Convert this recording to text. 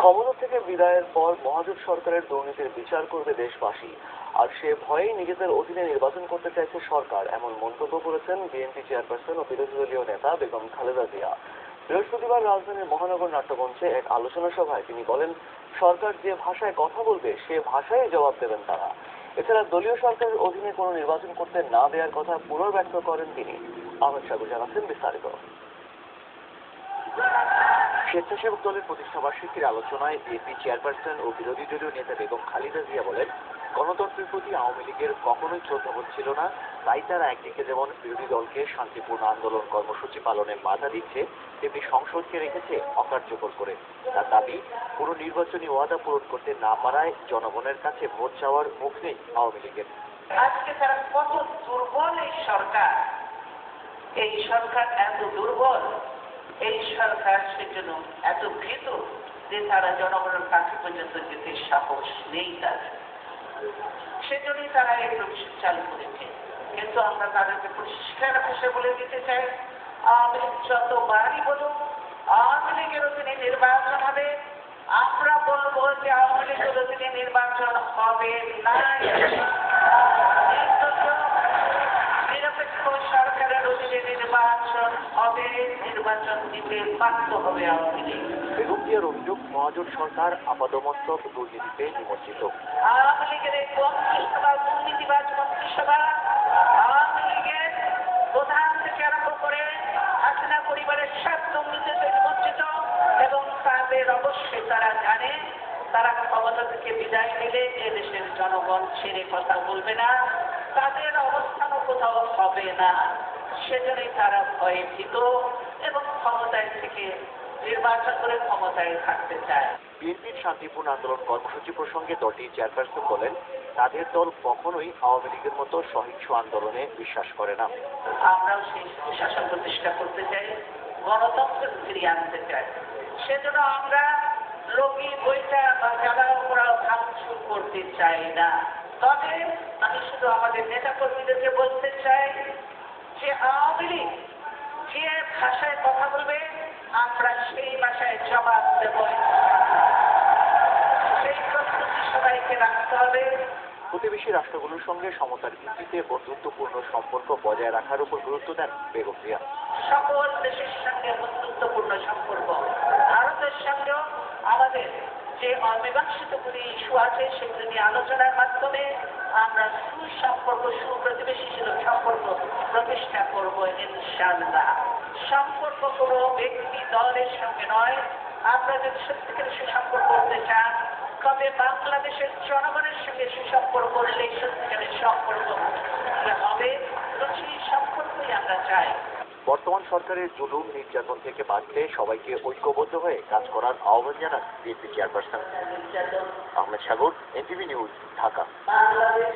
ক্ষমতা থেকে বিদায়ের পর মহাজোট সরকারের দুর্নীতির বিচার করবে দেশবাসী। আর সে ভয়েই নিজেদের অধীনে নির্বাচন করতে চাইছে সরকার, এমন মন্তব্য করেছেন বিএনপি চেয়ারপারসন ও বিরোধী দলীয় নেতা বেগম খালেদা জিয়া। বৃহস্পতিবার রাজধানীর মহানগর নাট্যমঞ্চে এক আলোচনা সভায় তিনি বলেন, সরকার যে ভাষায় কথা বলবে, সে ভাষায় জবাব দেবেন তারা। এছাড়া দলীয় সরকারের অধীনে কোনো নির্বাচন করতে না দেওয়ার কথা পুনর্ব্যক্ত করেন তিনি। আহমেদ সাগর জানাচ্ছেন বিস্তারিত। স্বেচ্ছাসেবক দলের প্রতিষ্ঠা বার্ষিকীর আলোচনায় বিএনপি চেয়ারপারসন ও বিরোধী দলীয় নেতা বেগম খালেদা জিয়া বলেন, গণতন্ত্রের প্রতি আওয়ামী লীগের কখনোই শ্রদ্ধাবোধ ছিল না, তাই তারা একদিকে যেমন বিরোধী দলকে শান্তিপূর্ণ আন্দোলন কর্মসূচি পালনে বাধা দিচ্ছে, তেমনি সংসদকে রেখেছে অকার্যকর করে। তার দাবি পুরো নির্বাচনী ওয়াদা পূরণ করতে না পারায় জনগণের কাছে ভোট চাওয়ার মুখ নেই আওয়ামী লীগের। আজকে তারা কত দুর্বল এই সরকার। এই সরকার এত দুর্বল। এই সরকার সেজন্য এত ভীত যে তারা জনগণের কাছে পর্যন্ত যেতে সাহস নেই তাদের। সেজন্যই তারা এই প্রবেশ চালু করেছে। কিন্তু আমরা তাদেরকে পরিষ্কার ভাষায় বলে দিতে চাই লীগ যতবারই বলুক, আওয়ামী লীগের অধীনে নির্বাচন হবে। আমরা বলব যে আওয়ামী লীগের অধীনে নির্বাচন হবে না। নির্বাচন দিতে হবে আওয়ামী লীগ অভিযোগ মহাজোট সরকার আপাদমস্তক দুর্নীতিতে নিমজ্জিত। আওয়ামী লীগের এই মন্ত্রিসভা দুর্নীতিবাজ মন্ত্রিসভা আওয়ামী লীগের প্রধান থেকে আরম্ভ করে হাসিনা পরিবারের সব দুর্নীতিতে নিমজ্জিত এবং তাদের অবশ্যই তারা জানে তারা ক্ষমতা থেকে বিদায় নিলে এদেশের জনগণ ছেড়ে কথা বলবে না তাদের অবস্থানও কোথাও হবে না। সেজন্যই তারা ভয়ে ভীত এবং ক্ষমতায় থেকে নির্বাচন করে ক্ষমতায় থাকতে চায়। বিএনপির শান্তিপূর্ণ আন্দোলন কর্মসূচি প্রসঙ্গে দলটির চেয়ারপারসন বলেন তাদের দল কখনোই আওয়ামী লীগের মতো সহিংস আন্দোলনে বিশ্বাস করে না। আমরাও সেই শাসন প্রতিষ্ঠা করতে চাই গণতন্ত্র ফিরিয়ে আনতে চাই। সেজন্য আমরা রোগী বইটা বা জ্বালাও পোড়াও ভাঙচুর করতে চাই না। তবে আমি শুধু আমাদের নেতা কর্মীদেরকে বলতে চাই যে আওয়ামী যে ভাষায় কথা বলবে আমরা সেই ভাষায় জবাব দেব। সেই প্রস্তুতি সবাইকে রাখতে হবে। প্রতিবেশী রাষ্ট্রগুলোর সঙ্গে সমতার ভিত্তিতে বন্ধুত্বপূর্ণ সম্পর্ক বজায় রাখার উপর গুরুত্ব দেন বেগম জিয়া সকল দেশের সঙ্গে বন্ধুত্বপূর্ণ সম্পর্ক ভারতের সঙ্গেও আমাদের যে অমীমাংসিত গুলি ইস্যু আছে সেগুলি নিয়ে আলোচনার মাধ্যমে আমরা সুসম্পর্ক সুপ্রতিবেশী সম্পর্ক প্রতিষ্ঠা করব ইনশাল্লাহ সম্পর্ক কোনো ব্যক্তি দলের সঙ্গে নয়। আমরা যদি সত্যিকারের সুসম্পর্ক করতে চান তবে বাংলাদেশের জনগণের সঙ্গে সুসম্পর্ক করলে সত্যিকারের সম্পর্ক হবে? এবং সেই সম্পর্কই আমরা চাই। বর্তমান সরকারের জুলুম নির্যাতন থেকে বাঁচতে সবাইকে ঐক্যবদ্ধ হয়ে কাজ করার আহ্বান জানান BNP chairperson. Ahmed Sagar NTV news Dhaka. Bangladesh